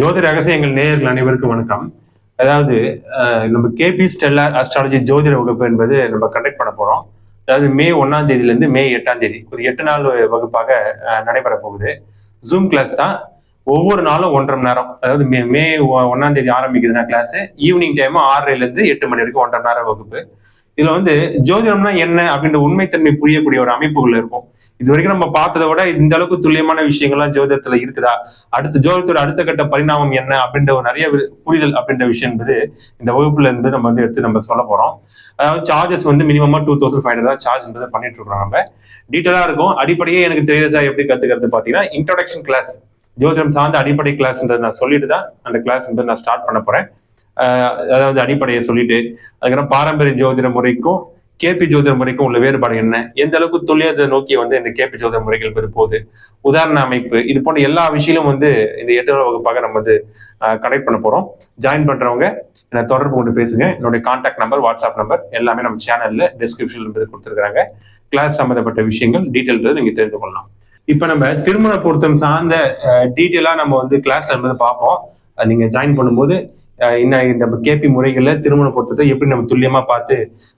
ஜோதி ரகசியங்கள் நேயர்கள் அனைவருக்கும் வணக்கம். அதாவது நம்ம கேபி ஸ்டெல்லா அஸ்ட்ராலஜி ஜோதிட வகுப்பு என்பது நம்ம கண்டக்ட் பண்ண போறோம். அதாவது மே ஒன்னாம் தேதியிலிருந்து மே எட்டாம் தேதி ஒரு எட்டு நாள் வகுப்பாக நடைபெற போகுது. ஜூம் கிளாஸ் தான் ஒவ்வொரு நாளும் ஒன்றரை மணி நேரம். அதாவது மே மே ஒ- தேதி ஆரம்பிக்குதுன்னா கிளாஸ் ஈவினிங் டைமும் ஆறரைல இருந்து எட்டு மணி வரைக்கும் ஒன்றரை நேரம் வகுப்பு. இதுல வந்து ஜோதிடம்னா என்ன அப்படின்ற உண்மைத்தன்மை புரியக்கூடிய ஒரு அமைப்புகள் இருக்கும். இது வரைக்கும் நம்ம பார்த்ததை விட இந்த அளவுக்கு துல்லியமான விஷயங்கள்லாம் ஜோதிடத்துல இருக்குதா? அடுத்து ஜோதிடத்தோட அடுத்த கட்ட பரிணாமம் என்ன அப்படின்ற ஒரு நிறைய புரிதல் அப்படின்ற விஷயம் என்பது இந்த வகுப்புல இருந்து நம்ம வந்து எடுத்து நம்ம சொல்ல போறோம். அதாவது சார்ஜஸ் வந்து மினிமமா two thousand five hundred charge பண்ணிட்டு இருக்கோம் நம்ம. டீட்டெயிலா இருக்கும். அடிப்படையே எனக்கு தெரியல சார் எப்படி கத்துக்கிறது பாத்தீங்கன்னா இன்ட்ரடக்ஷன் கிளாஸ் ஜோதிடம் சார்ந்த அடிப்படை கிளாஸ்ன்றது நான் சொல்லிட்டு தான் அந்த கிளாஸ் வந்து நான் ஸ்டார்ட் பண்ண போறேன். அதாவது அடிப்படையை சொல்லிட்டு அதுக்கப்புறம் பாரம்பரிய ஜோதிட முறைக்கும் கேபி ஜோதிட முறைக்கும் உள்ள வேறுபாடு என்ன? எந்த அளவுக்கு தொழிலதை நோக்கி வந்து இந்த கேபி ஜோதிட முறைகள் பெறும்போது போகுது? உதாரண அமைப்பு இது போன்ற எல்லா விஷயங்களும் வந்து இந்த எட்டு வகுப்பாக நம்ம வந்து கனெக்ட் பண்ண போறோம். ஜாயின் பண்றவங்க என்னை தொடர்பு கொண்டு பேசுங்க. என்னுடைய கான்டாக்ட் நம்பர் வாட்ஸ்அப் நம்பர் எல்லாமே நம்ம சேனல்ல டிஸ்கிரிப்ஷன்ல இருந்து கொடுத்துருக்காங்க கிளாஸ் சம்பந்தப்பட்ட விஷயங்கள் டீட்டெயில் நீங்க தெரிந்து கொள்ளலாம். இப்ப நம்ம திருமண பொருத்தம் சார்ந்த டீட்டெயிலா நம்ம வந்து கிளாஸ்ல இருந்து பார்ப்போம். நீங்க ஜாயின் பண்ணும்போது இன்னும் இந்த கேபி முறைகளில் திருமண பொருத்தத்தை எப்படி நம்ம துல்லியமா பார்த்து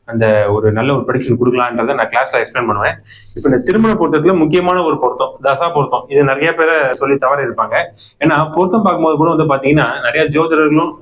அந்த ஒரு நல்ல ஒரு ப்ரடிக்ஷன் கொடுக்கலான்றதை நான் கிளாஸ்ல எக்ஸ்பிளைன் பண்ணுவேன். இப்போ இந்த திருமண பொருத்தத்துல முக்கியமான ஒரு பொருத்தம் தசா பொருத்தம். இது நிறைய பேரை சொல்லி தவறு இருப்பாங்க ஏன்னா பொருத்தம் பார்க்கும்போது கூட வந்து பாத்தீங்கன்னா நிறைய ஜோதிடர்களும்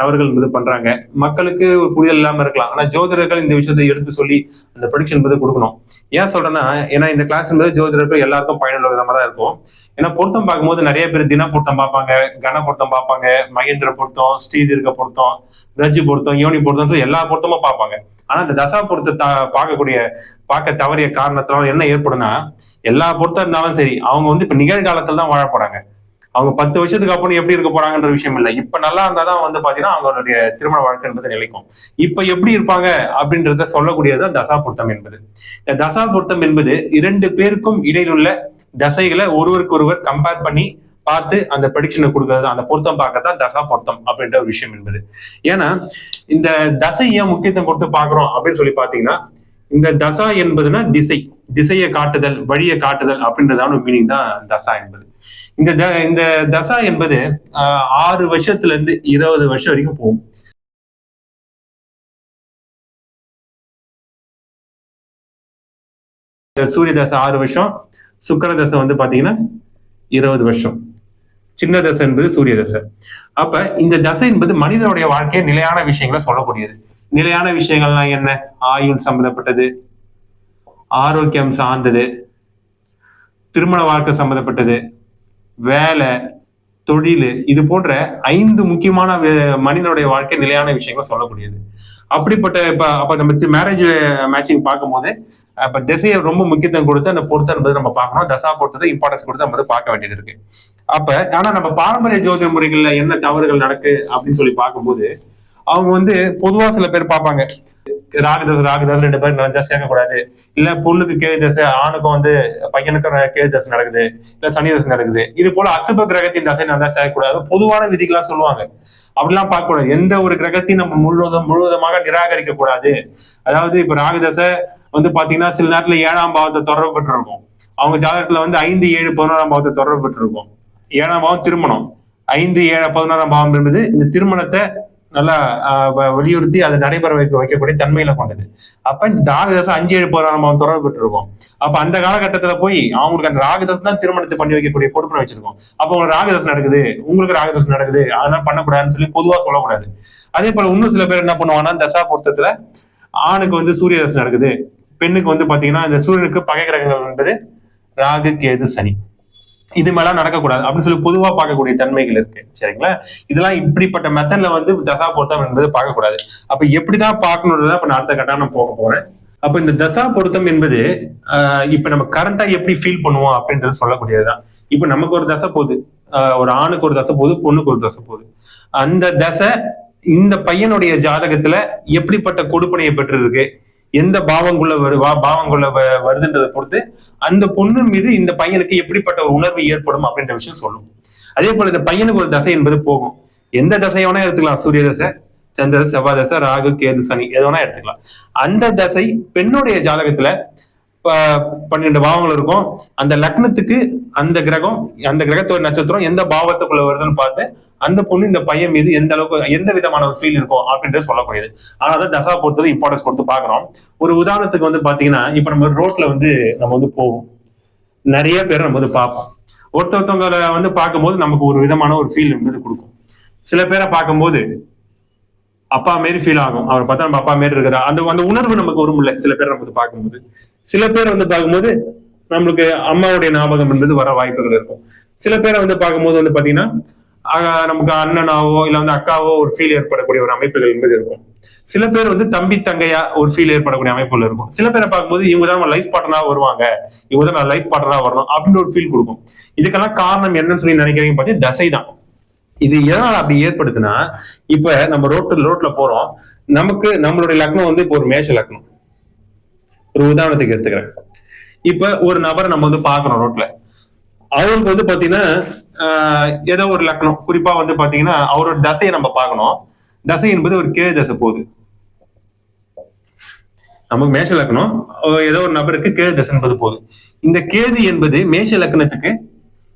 தவறுகள் என்பது பண்றாங்க. மக்களுக்கு ஒரு புரிதல் இல்லாம இருக்கலாம். ஆனா ஜோதிடர்கள் இந்த விஷயத்தை எடுத்து சொல்லி அந்த ப்ரொடிக்ஷன் என்பது கொடுக்கணும். ஏன் சொல்றேன்னா ஏன்னா இந்த கிளாஸ் என்பது ஜோதிடர்கள் எல்லாருக்கும் பயனுள்ள விதமா தான் இருக்கும். ஏன்னா பொருத்தம் பார்க்கும்போது நிறைய பேர் தின பொருத்தம் பார்ப்பாங்க கன பொருத்தம் பார்ப்பாங்க மகேந்திர பொருத்தம் ஸ்ரீதீர்க்க பொருத்தம் ரஜி பொருத்தம் யோனி பொருத்தம் எல்லா பொருத்தமும் பார்ப்பாங்க. ஆனா இந்த தசா பொருத்தத்தை பார்க்கக்கூடிய பார்க்க தவறிய காரணத்தினால என்ன ஏற்படும்னா எல்லா பொருத்தம் இருந்தாலும் சரி அவங்க வந்து இப்ப நிகழ்காலத்துல தான் வாழ போறாங்க அவங்க பத்து வருஷத்துக்கு அப்புறம் எப்படி இருக்க போறாங்கன்ற விஷயம் இல்லை. இப்ப நல்லா இருந்தாதான் வந்து பாத்தீங்கன்னா அவங்களுடைய திருமண வாழ்க்கை என்பது நிலைக்கும். இப்ப எப்படி இருப்பாங்க அப்படின்றத சொல்லக்கூடியது தசா பொருத்தம் என்பது. இந்த தசா பொருத்தம் என்பது இரண்டு பேருக்கும் இடையிலுள்ள தசைகளை ஒருவருக்கு ஒருவர் கம்பேர் பண்ணி பார்த்து அந்த ப்ரெடிக்ஷனை கொடுக்கறது அந்த பொருத்தம் பார்க்கறதான் தசா பொருத்தம் அப்படின்ற ஒரு விஷயம் என்பது. ஏன்னா இந்த தசை ஏன் முக்கியத்துவம் கொடுத்து பாக்குறோம் அப்படின்னு சொல்லி பாத்தீங்கன்னா இந்த தசா என்பதுன்னா திசை. திசையை காட்டுதல் வழியை காட்டுதல் அப்படின்றதான மீனிங் தான் தசா என்பது. இந்த த- இந்த தசா என்பது ஆறு வருஷத்துல இருந்து இருபது வருஷம் வரைக்கும் போகும். இந்த சூரிய தசை ஆறு வருஷம் சுக்கர தசை வந்து பாத்தீங்கன்னா இருபது வருஷம். சின்ன தசை என்பது சூரிய தசை. அப்ப இந்த தசை என்பது மனிதனுடைய வாழ்க்கையை நிலையான விஷயங்களை சொல்லக்கூடியது. நிலையான விஷயங்கள்லாம் என்ன? ஆயுள் சம்பந்தப்பட்டது ஆரோக்கியம் சார்ந்தது திருமண வாழ்க்கை சம்பந்தப்பட்டது வேலை தொழில் இது போன்ற ஐந்து முக்கியமான மனிதனுடைய வாழ்க்கை நிலையான விஷயங்களை சொல்லக்கூடியது. அப்படிப்பட்ட இப்ப அப்ப நம்ம மேரேஜ் மேட்சிங் பார்க்கும்போது அப்ப திசையை ரொம்ப முக்கியத்துவம் கொடுத்து அந்த பொருத்தம் என்பது நம்ம பார்க்கணும். தசா பொருத்தத்தை இம்பார்ட்டன்ஸ் கொடுத்து நம்ம வந்து பார்க்க வேண்டியது இருக்கு. அப்ப ஆனா நம்ம பாரம்பரிய ஜோதிட முறைகள்ல என்ன தவறுகள் நடக்கு அப்படின்னு சொல்லி பார்க்கும்போது அவங்க வந்து பொதுவா சில பேர் பார்ப்பாங்க. ராகுதசை ராகுதசை ரெண்டு பேரும் நினைச்சா சேர்க்கக்கூடாது. இல்ல பொண்ணுக்கு கேது தசை ஆணுக்கும் வந்து பையனுக்கும் கேது தசை நடக்குது. இல்ல சனி தசை நடக்குது. இது போல அசுப கிரகத்தின் தசை நடந்தா சேர்க்கக்கூடாது. பொதுவான விதிகளா சொல்லுவாங்க. அப்படிலாம் பார்க்க கூடாது எந்த ஒரு கிரகத்தையும் நம்ம முழுவதும் முழுவதுமாக நிராகரிக்க கூடாது அதாவது இப்ப ராகுதசை வந்து பாத்தீங்கன்னா சில நேரத்துல ஏழாம் பாவத்தை தொடர்பு பெற்றிருக்கும். அவங்க ஜாதகத்துல வந்து ஐந்து ஏழு பதினோராம் பாவத்தை தொடர்பு பெற்றிருக்கும். ஏழாம் பாவம் திருமணம். ஐந்து ஏழு பதினோராம் பாவம் என்பது இந்த திருமணத்தை நல்லா வ- வலியுறுத்தி அதை நடைபெற வைக்க வைக்கக்கூடிய தன்மையில கொண்டது. அப்ப இந்த ராகுதசை அஞ்சு ஏழு பதினோராம் பாவம் தொடர்பு பெற்றிருக்கும். அப்ப அந்த காலகட்டத்துல போய் அவங்களுக்கு அந்த ராகுதசை தான் திருமணத்தை பண்ணி வைக்கக்கூடிய கொடுப்பனை வச்சிருக்கோம். அப்ப உங்களுக்கு ராகுதசை நடக்குது உங்களுக்கு ராகுதசை நடக்குது அதெல்லாம் பண்ணக்கூடாதுன்னு சொல்லி பொதுவா சொல்லக்கூடாது. அதே போல இன்னும் சில பேர் என்ன பண்ணுவாங்கன்னா தசா பொருத்தத்துல ஆணுக்கு வந்து சூரிய தசை நடக்குது பெண்ணுக்கு வந்து பாத்தீங்கன்னா இந்த சூரியனுக்கு பகை கிரகங்கள் என்பது ராகு கேது சனி. இது மேலாம் நடக்கக்கூடாது அப்படின்னு சொல்லி பொதுவா பார்க்கக்கூடிய தன்மைகள் இருக்கு. சரிங்களா? இதெல்லாம் இப்படிப்பட்ட மெத்தட்ல வந்து தசா பொருத்தம் என்பது பார்க்கக்கூடாது. அப்ப எப்படிதான் பார்க்கணுன்றத அப்ப நான் அடுத்த கட்டம் நான் போக போறேன். அப்ப இந்த தசா பொருத்தம் என்பது ஆஹ் இப்ப நம்ம கரண்டா எப்படி ஃபீல் பண்ணுவோம் அப்படின்றது சொல்லக்கூடியதுதான். இப்ப நமக்கு ஒரு தசை போகுது. ஆஹ் ஒரு ஆணுக்கு ஒரு தசை போகுது பொண்ணுக்கு ஒரு தசை போகுது. அந்த தசை இந்த பையனுடைய ஜாதகத்துல எப்படிப்பட்ட கொடுப்பனையை பெற்றிருக்கு? எந்த பாவங்குள்ள வரு பாவங்குள்ள வ- வருதுன்றதை பொறுத்து அந்த பொண்ணு மீது இந்த பையனுக்கு எப்படிப்பட்ட ஒரு உணர்வு ஏற்படும் அப்படின்ற விஷயம் சொல்லும். அதே போல இந்த பையனுக்கு ஒரு தசை என்பது போகும். எந்த தசை வேணா எடுத்துக்கலாம். சூரிய தசை சந்திர செவ்வாய் தசை ராகு கேது சனி எது வேணா எடுத்துக்கலாம். அந்த தசை பெண்ணுடைய ஜாதகத்துல ப- பாவங்கள் இருக்கும். அந்த லக்னத்துக்கு அந்த கிரகம் அந்த கிரகத்தோட நட்சத்திரம் எந்த பாவத்துக்குள்ள வருதுன்னு பார்த்து அந்த பொண்ணு இந்த பையன் மீது எந்த அளவுக்கு எந்த விதமான ஒரு ஃபீல் இருக்கும் அப்படின்றது சொல்லக்கூடியது. ஆனால் அதை தசா பொறுத்தது இம்பார்ட்டன்ஸ் கொடுத்து பார்க்குறோம். ஒரு உதாரணத்துக்கு வந்து பாத்தீங்கன்னா இப்ப நம்ம ரோட்ல வந்து நம்ம வந்து போவோம். நிறைய பேர் நம்ம வந்து பார்ப்போம். ஒருத்தவங்களை வந்து பார்க்கும்போது நமக்கு ஒரு விதமான ஒரு ஃபீல் வந்து கொடுக்கும். சில பேரை பார்க்கும்போது அப்பா மாரி ஃபீல் ஆகும். அவரை பார்த்தா நம்ம அப்பா மாரி இருக்கிறா. அந்த அந்த உணர்வு நமக்கு வரும்ல சில பேர் நம்ம வந்து பார்க்கும்போது. சில பேர் வந்து பார்க்கும்போது நம்மளுக்கு அம்மாவுடைய ஞாபகம் என்பது வர வாய்ப்புகள் இருக்கும். சில பேரை வந்து பார்க்கும்போது வந்து பாத்தீங்கன்னா நமக்கு அண்ணனாவோ இல்ல வந்து அக்காவோ ஒரு ஃபீல் ஏற்படக்கூடிய ஒரு அமைப்புகள் என்பது இருக்கும். சில பேர் வந்து தம்பி தங்கையா ஒரு ஃபீல் ஏற்படக்கூடிய அமைப்புகள் இருக்கும். சில பேரை பார்க்கும்போது இவங்க தான் நம்ம லைஃப் பார்ட்னரா வருவாங்க. இவங்க தான் லைஃப் பார்ட்னரா வரணும் அப்படின்னு ஒரு ஃபீல் கொடுக்கும். இதுக்கெல்லாம் காரணம் என்னன்னு சொல்லி நினைக்கிறீங்க பார்த்தீங்கன்னா தசை தான் இது எதனால அப்படி ஏற்படுதுன்னா இப்ப நம்ம ரோட்டு ரோட்ல போறோம். நமக்கு நம்மளுடைய லக்னம் வந்து இப்போ ஒரு மேஷ லக்னம். ஒரு உதாரணத்துக்கு எடுத்துக்கிறேன். இப்ப ஒரு நபரை நம்ம வந்து பாக்குறோம் ரோட்ல அவருக்கு வந்து பாத்தீங்கன்னா ஏதோ ஒரு லக்னம் குறிப்பா வந்து பாத்தீங்கன்னா அவரோட தசையை நம்ம பார்க்கணும். தசை என்பது ஒரு கே தசை போகுது. நமக்கு மேஷ லக்னம் ஏதோ ஒரு நபருக்கு கேது தசை என்பது போகுது. இந்த கேது என்பது மேஷ லக்னத்துக்கு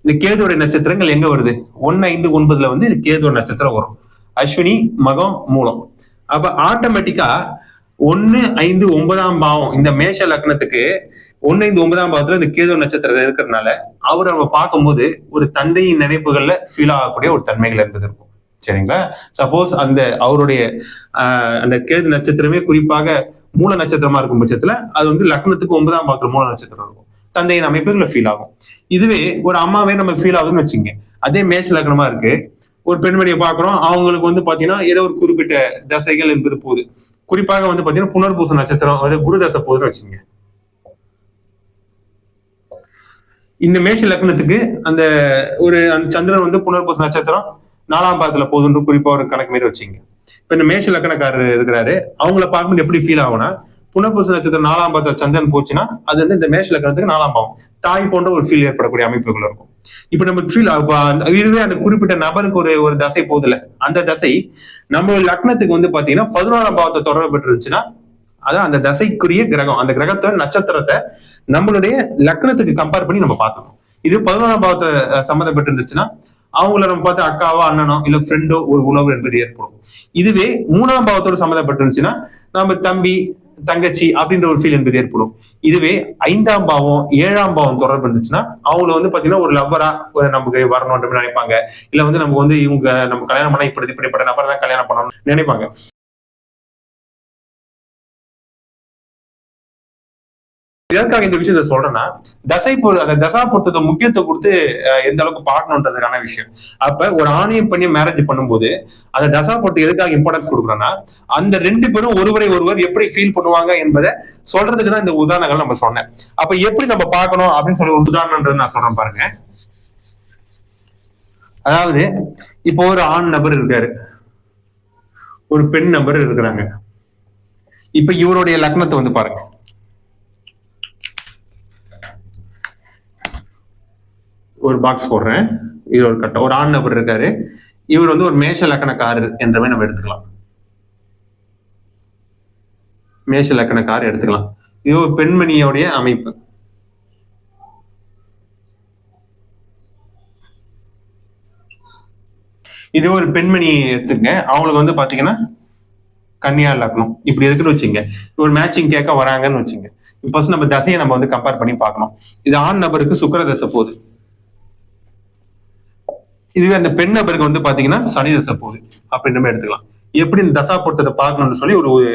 இந்த கேதுவோட நட்சத்திரங்கள் எங்க வருது? ஒன்னு ஐந்து ஒன்பதுல வந்து இது கேதுவோட நட்சத்திரம் வரும். அஸ்வினி மகம் மூலம். அப்ப ஆட்டோமேட்டிக்கா ஒன்னு ஐந்து ஒன்பதாம் பாவம் இந்த மேஷ லக்னத்துக்கு ஒன்னு இந்த ஒன்பதாம் பாவத்துல இந்த கேது நட்சத்திரம் இருக்கிறதுனால அவரை நம்ம பார்க்கும்போது ஒரு தந்தையின் நினைப்புகள்ல ஃபீல் ஆகக்கூடிய ஒரு தன்மைகள் என்பது இருக்கும். சரிங்களா? சப்போஸ் அந்த அவருடைய அந்த கேது நட்சத்திரமே குறிப்பாக மூல நட்சத்திரமா இருக்கும் பட்சத்துல அது வந்து லக்னத்துக்கு ஒன்பதாம் பாவத்துல மூல நட்சத்திரம் இருக்கும். தந்தையின் அமைப்புகளை ஃபீல் ஆகும். இதுவே ஒரு அம்மாவே நம்ம ஃபீல் ஆகுதுன்னு வச்சுங்க. அதே மேஷ லக்னமா இருக்கு. ஒரு பெண்மணியை பார்க்குறோம். அவங்களுக்கு வந்து பாத்தீங்கன்னா ஏதோ ஒரு குறிப்பிட்ட தசைகள் என்பது போகுது. குறிப்பாக வந்து பாத்தீங்கன்னா புனர்பூச நட்சத்திரம் அதாவது குரு தசை போகுதுன்னு வச்சுங்க. இந்த மேஷ லக்னத்துக்கு அந்த ஒரு அந்த சந்திரன் வந்து புனர்பூச நட்சத்திரம் நாலாம் பாதத்துல போகுதுன்னு குறிப்பா ஒரு கணக்கு மாரி வச்சுங்க இப்ப இந்த மேஷ லக்னக்காரர் இருக்கிறாரு. அவங்கள பார்க்கும்போது எப்படி ஃபீல் ஆகும்னா புனர்பூச நட்சத்திரம் நாலாம் பாதத்துல சந்திரன் போச்சுன்னா அது வந்து இந்த மேஷ லக்னத்துக்கு நாலாம் பாவம். தாய் போன்ற ஒரு ஃபீல் ஏற்படக்கூடிய அமைப்புகள் இருக்கும். இப்ப நம்ம ஃபீல் இதுவே அந்த குறிப்பிட்ட நபருக்கு ஒரு ஒரு தசை போகுதுல அந்த தசை நம்ம லக்னத்துக்கு வந்து பாத்தீங்கன்னா பதினோராம் பாவத்தை தொடர்பு பெற்றிருந்துச்சுன்னா அதான் அந்த தசைக்குரிய கிரகம். அந்த கிரகத்தோட நட்சத்திரத்தை நம்மளுடைய லக்னத்துக்கு கம்பேர் பண்ணி நம்ம பார்த்துக்கணும். இது பதினோராம் பாவத்தை சம்மந்தப்பட்டு இருந்துச்சுன்னா அவங்கள நம்ம பார்த்து அக்காவோ அண்ணனோ இல்ல ஃப்ரெண்டோ ஒரு உணவு என்பது ஏற்படும். இதுவே மூணாம் பாவத்தோட சம்மந்தப்பட்டு இருந்துச்சுன்னா நம்ம தம்பி தங்கச்சி அப்படின்ற ஒரு ஃபீல் என்பது ஏற்படும். இதுவே ஐந்தாம் பாவம் ஏழாம் பாவம் தொடர்பு இருந்துச்சுன்னா அவங்கள வந்து பாத்தீங்கன்னா ஒரு லவ்வரா நமக்கு வரணும் அப்படின்னு நினைப்பாங்க. இல்ல வந்து நமக்கு வந்து இவங்க நம்ம கல்யாணம் பண்ணா இப்படி இப்படிப்பட்ட நபர் தான் கல்யாணம் பண்ணணும்னு நினைப்பாங்க. எதற்காக இந்த விஷயத்த சொல்றேன்னா தசை பொரு அந்த தசா பொருத்தத்தை முக்கியத்துவம் கொடுத்து அஹ், எந்த அளவுக்கு பார்க்கணுன்றதுக்கான விஷயம். அப்ப ஒரு ஆணையம் பண்ணி மேரேஜ் பண்ணும்போது அந்த தசா பொருத்தம் எதுக்காக இம்பார்ட்டன்ஸ் கொடுக்குறோம்னா அந்த ரெண்டு பேரும் ஒருவரை ஒருவர் எப்படி ஃபீல் பண்ணுவாங்க என்பதை சொல்றதுக்கு தான் இந்த உதாரணங்கள் நம்ம சொன்னேன். அப்ப எப்படி நம்ம பார்க்கணும் அப்படின்னு சொல்லி ஒரு உதாரணம்ன்றது நான் சொல்றேன் பாருங்க. அதாவது இப்போ ஒரு ஆண் நபர் இருக்காரு. ஒரு பெண் நபர் இருக்கிறாங்க. இப்ப இவருடைய லக்னத்தை வந்து பாருங்க. ஒரு பாக்ஸ் போடுறேன். இது ஒரு கட்டம். ஒரு ஆண் நபர் இருக்காரு. இவர் வந்து ஒரு மேஷ லக்கணக்காரர் என்றவே நம்ம எடுத்துக்கலாம். மேஷ லக்கணக்காரர் எடுத்துக்கலாம். இது ஒரு பெண்மணியோடைய அமைப்பு. இது ஒரு பெண்மணி எடுத்துங்க. அவங்களுக்கு வந்து பாத்தீங்கன்னா கன்னியா லக்னம். இப்படி இருக்குன்னு வச்சுங்க. ஒரு மேட்சிங் கேட்க வராங்கன்னு வச்சுங்க. இப்போ நம்ம தசையை நம்ம வந்து கம்பேர் பண்ணி பார்க்கணும். இது ஆண் நபருக்கு சுக்கர தசை போகுது. இதுவே அந்த பெண் நபருக்கு வந்து பாத்தீங்கன்னா சனி தசை போகுது. அப்படின்னு நம்ம எடுத்துக்கலாம். எப்படி இந்த தசா பொருத்தத்தை பார்க்கணும்னு சொல்லி ஒரு ஒரு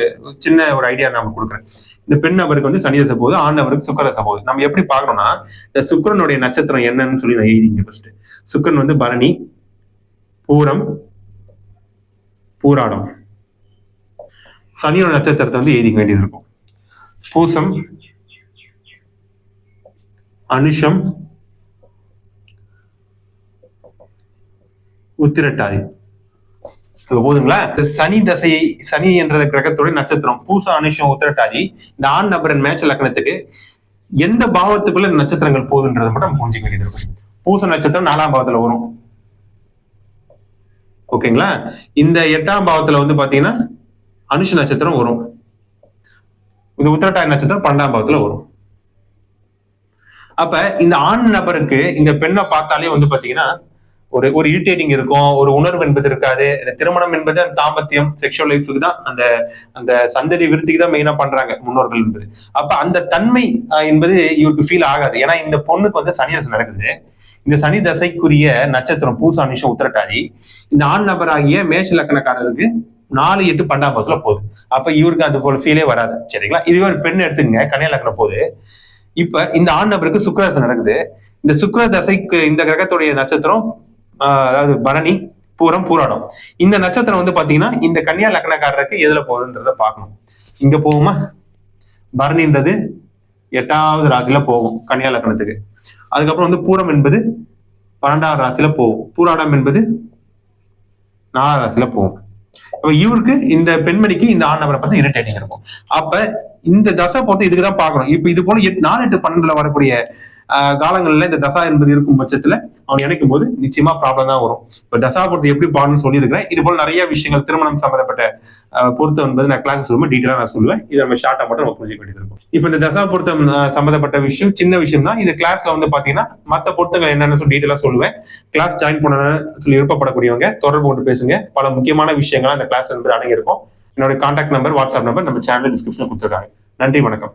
சின்ன ஒரு ஐடியா நான் கொடுக்குறேன். இந்த பெண் நபருக்கு வந்து சனி தசை போகுது ஆண் நபருக்கு சுக்கிர போகுது. நம்ம எப்படி பார்க்கணும்னா இந்த சுக்கிரனுடைய நட்சத்திரம் என்னன்னு சொல்லி நான் எழுதிங்க ஃபர்ஸ்ட் சுக்கரன் வந்து பரணி பூரம் பூராடம். சனியோட நட்சத்திரத்தை வந்து எழுதிக்க வேண்டியது இருக்கும். பூசம் அனுஷம் உத்திரட்டாதி. போதுங்களா? இந்த சனி தசையை சனி என்ற கிரகத்துடைய நட்சத்திரம் பூசா அனுஷம் உத்திரட்டாதி இந்த ஆண் நபரின் மேட்ச லக்னத்துக்கு எந்த பாவத்துக்குள்ள நட்சத்திரங்கள் போகுதுன்றதை மட்டும் புரிஞ்சுக்க வேண்டியது இருக்கும் பூச நட்சத்திரம் நாலாம் பாவத்துல வரும். ஓகேங்களா? இந்த எட்டாம் பாவத்துல வந்து பாத்தீங்கன்னா அனுஷ நட்சத்திரம் வரும். இந்த உத்திரட்டாதி நட்சத்திரம் பன்னெண்டாம் பாவத்துல வரும். அப்ப இந்த ஆண் நபருக்கு இந்த பெண்ணை பார்த்தாலே வந்து பாத்தீங்கன்னா ஒரு ஒரு இரிட்டேட்டிங் இருக்கும் ஒரு உணர்வு என்பது இருக்காது. இந்த திருமணம் என்பது அந்த தாம்பத்தியம் செக்ஷுவல் லைஃபுக்கு தான் அந்த அந்த சந்ததி விருத்திக்கு தான் மெயினா பண்றாங்க முன்னோர்கள் என்பது. அப்ப அந்த தன்மை என்பது இவருக்கு ஃபீல் ஆகாது. ஏன்னா இந்த பொண்ணுக்கு வந்து சனி தசை நடக்குது. இந்த சனி தசைக்குரிய நட்சத்திரம் பூசா நிமிஷம் உத்திரட்டாதி இந்த ஆண் நபராகிய மேஷ லக்கணக்காரருக்கு நாலு எட்டு பன்னெண்டாம் பக்கத்துல போகுது. அப்ப இவருக்கு அது போல ஃபீலே வராது. சரிங்களா? இதுவே ஒரு பெண் எடுத்துங்க கன்னியா லக்கணம் போகுது. இப்ப இந்த ஆண் நபருக்கு சுக்கிரதசை நடக்குது. இந்த சுக்கர தசைக்கு இந்த கிரகத்துடைய நட்சத்திரம் அதாவது பரணி பூரம் பூராடம். இந்த நட்சத்திரம் வந்து பாத்தீங்கன்னா இந்த கன்னியா லக்னக்காரருக்கு எதுல போகுதுன்றத பார்க்கணும். இங்க போகுமா? பரணின்றது எட்டாவது ராசியில போகும் கன்னியா லக்னத்துக்கு. அதுக்கப்புறம் வந்து பூரம் என்பது பன்னெண்டாவது ராசியில போகும். பூராடம் என்பது நாலாவது ராசியில போகும். அப்ப இவருக்கு இந்த பெண்மணிக்கு இந்த ஆண் நபரை பார்த்து இரிட்டேட்டிங் இருக்கும் அப்ப இந்த தசை பொறுத்து இதுக்கு தான் பார்க்கணும். இப்போ இது போல எட்டு நாலு எட்டு பன்னெண்டுல வரக்கூடிய காலங்களில் இந்த தசா என்பது இருக்கும் பட்சத்துல அவன் நினைக்கும் போது நிச்சயமா ப்ராப்ளம் தான் வரும். இப்போ தசா பொறுத்து எப்படி பாடணும்னு சொல்லியிருக்கிறேன். இது போல நிறைய விஷயங்கள் திருமணம் சம்பந்தப்பட்ட ஆஹ், பொருத்தம் என்பது நான் கிளாஸ் ரொம்ப டீட்டெயிலாக நான் சொல்லுவேன். இதை நம்ம ஷார்ட்டாக மட்டும் நம்ம புரிஞ்சுக்க வேண்டியது இருக்கும். இந்த தசா பொருத்தம் சம்பந்தப்பட்ட விஷயம் சின்ன விஷயம் தான். இது கிளாஸ்ல வந்து பாத்தீங்கன்னா மற்ற பொருத்தங்கள் என்னென்ன சொல்லி டீட்டெயிலாக சொல்லுவேன். கிளாஸ் ஜாயின் பண்ணணும்னு சொல்லி விருப்பப்படக்கூடியவங்க தொடர்பு கொண்டு பேசுங்க. பல முக்கியமான விஷயங்கள் அந்த கிளாஸ் என்பது அடங்கியிருக்கும். என்னோட கான்டாக்ட் நம்பர் வாட்ஸ்அப் நம்பர் நம்ம சேனல் டிஸ்கிரிப்ஷன் கொடுத்துருக்காங்க. நன்றி வணக்கம்.